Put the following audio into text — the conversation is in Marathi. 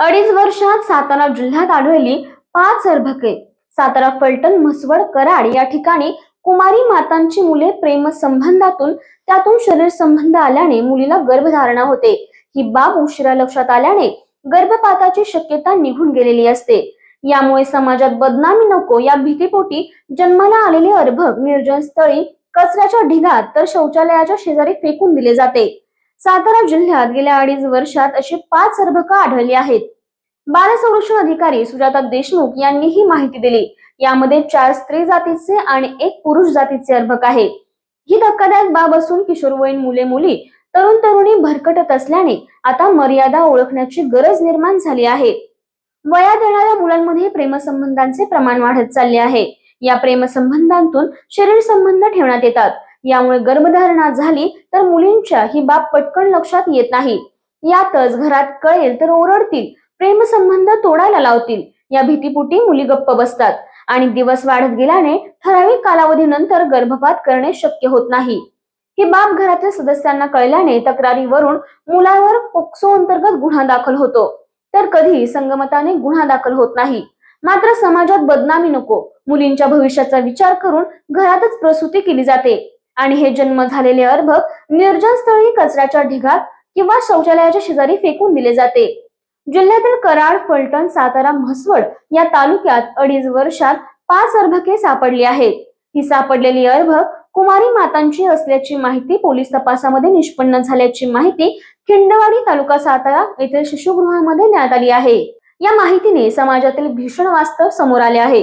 अडीच वर्षात सातारा जिल्ह्यात आढळली पाच अर्भके सातारा फलटण म्हसवड कराड या ठिकाणी कुमारी मातांची मुले प्रेम संबंधातून त्यातून शरीर संबंध आल्याने मुलीला गर्भधारणा होते. ही बाब उशिरा लक्षात आल्याने गर्भपाताची शक्यता निघून गेलेली असते. यामुळे समाजात बदनामी नको या भीतीपोटी जन्माला आलेले अर्भक निर्जन स्थळी कचऱ्याच्या ढिगात तर शौचालयाच्या शेजारी फेकून दिले जाते. सातारा जिल्ह्यात गेल्या अडीच वर्षात अशी पाच अर्भक आढळली आहेत. बाल संरक्षण अधिकारी सुजाता देशमुख यांनी ही माहिती दिली. यामध्ये चार स्त्री जातीचे आणि एक पुरुष जातीचे अर्भक आहे. ही धक्कादायक बाब असून किशोरवयीन मुले मुली तरुण तरुणी भरकटत असल्याने आता मर्यादा ओळखण्याची गरज निर्माण झाली आहे. वयात येणाऱ्या मुलांमध्ये प्रेमसंबंधांचे प्रमाण वाढत चालले आहे. या प्रेमसंबंधांतून शरीर संबंध ठेवण्यात येतात. यामुळे गर्भधारणा झाली तर मुलींच्या ही बाब पटकन लक्षात येत नाही. यातच घरात कळेल तर ओरडतील प्रेमसंबंध तोडायला लावतील. या भीतीपुटी मुली गप्प बसतात आणि दिवस वाढत गेल्याने ठराविक कालावधीनंतर गर्भपात करणे शक्य होत नाही. ही बाब घरातील सदस्यांना कळल्याने तक्रारीवरून मुलावर पोक्सो अंतर्गत गुन्हा दाखल होतो. तर कधी संगमताने गुन्हा दाखल होत नाही. मात्र समाजात बदनामी नको. मुलींच्या भविष्याचा विचार करून घरातच प्रसूती केली जाते. आणि हे जन्म झालेले अर्भक निर्जन स्थळी कचऱ्याच्या ढिगात किंवा शौचालयाच्या शेजारी फेकून दिले जाते. जिल्ह्यातील कराड फलटण सातारा म्हसवड या तालुक्यात अडीच वर्षात पाच अर्भके सापडली आहेत. ही सापडलेली अर्भक कुमारी मातांची असल्याची माहिती पोलीस तपासामध्ये निष्पन्न झाल्याची माहिती खिंडवाडी तालुका सातारा येथील शिशुगृहामध्ये देण्यात आली आहे. या माहितीने समाजातील भीषण वास्तव समोर आले आहे.